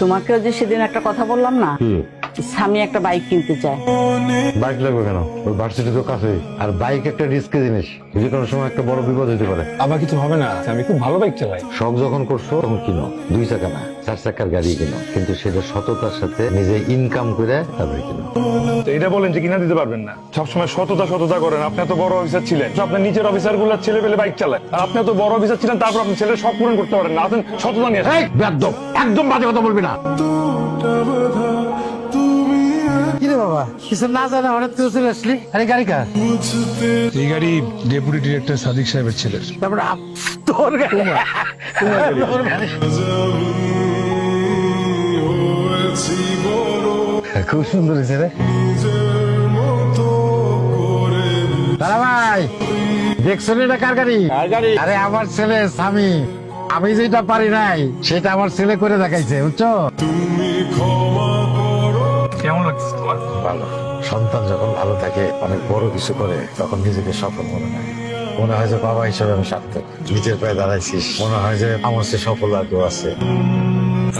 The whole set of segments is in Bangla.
তোমাকেও যে সেদিন একটা কথা বললাম না? স্বামী একটা বাইক কিনতে চায়। বাইক লাগবে কেন? ওই ভার্সিটি তো কাছে আর বাইক একটা রিস্কি জিনিস। যে কোনো সময় একটা বড় বিপদ হতে পারে। আমার কিছু হবে না। আমি খুব ভালো বাইক চালাই। শখ যখন করছ তখন কিনো। দুই চাকা না চার চাকার গাড়ি কিনো। কিন্তু সেটা সততার সাথে নিজে ইনকাম করে তারপরে কিনো। তো এটা বলেন যে কিনা দিতে পারবেন না। সবসময় সততা সততা করেন। আপনি তো বড় অফিসার ছিলেন। তো আপনার নিচের অফিসারগুলো ছেলে পেলে বাইক চালায়। আর আপনি তো বড় অফিসার ছিলেন তারপর আপনি ছেলের শখ পূরণ করতে পারেন না। আপনি সততা নিয়ে। একদম একদম বাজে কথা বলবি না। বাবা। কিছু না জানা হঠাৎ করে চলে আসলি। আরে গাড়ি কার? এই গাড়ি ডেপুটি ডিরেক্টর সাদিক সাহেবের ছেলের। তারপরে আপ- তোর গাড়ি। তোর গাড়ি। যাবি হয়েছি বড় খুব সুন্দর হয়েছে রে। দাদা ভাই দেখছ না এটা কার গাড়ি? আরে আমার ছেলে স্বামী। আমি যেটা পারি নাই সেটা আমার ছেলে করে দেখাইছে বুঝছ? তুমি ক্ষমা কেমন লাগছে তোমার? ভালো। সন্তান যখন ভালো থাকে অনেক বড় কিছু করে তখন নিজেকে সফল মনে হয়। মনে হয় যে বাবা হিসেবে আমি সার্থক। নিজের পায়ে দাঁড়াইছিস মনে হয় যে আমার সে সফল আর কেউ আছে।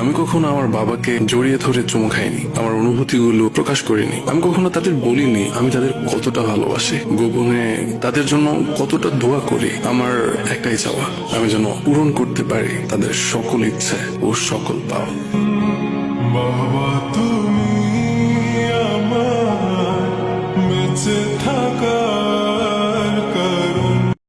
আমি কখনো আমার বাবাকে জড়িয়ে ধরে চুমু খাইনি। আমার অনুভূতিগুলো প্রকাশ করিনি। আমি কখনো তাদের বলিনি আমি তাদের কতটা ভালোবাসি। গোপনে তাদের জন্য কতটা দোয়া করি আমার একটাই চাওয়া আমি যেন পূরণ করতে পারি তাদের সকল ইচ্ছে ও সকল পাওয়া।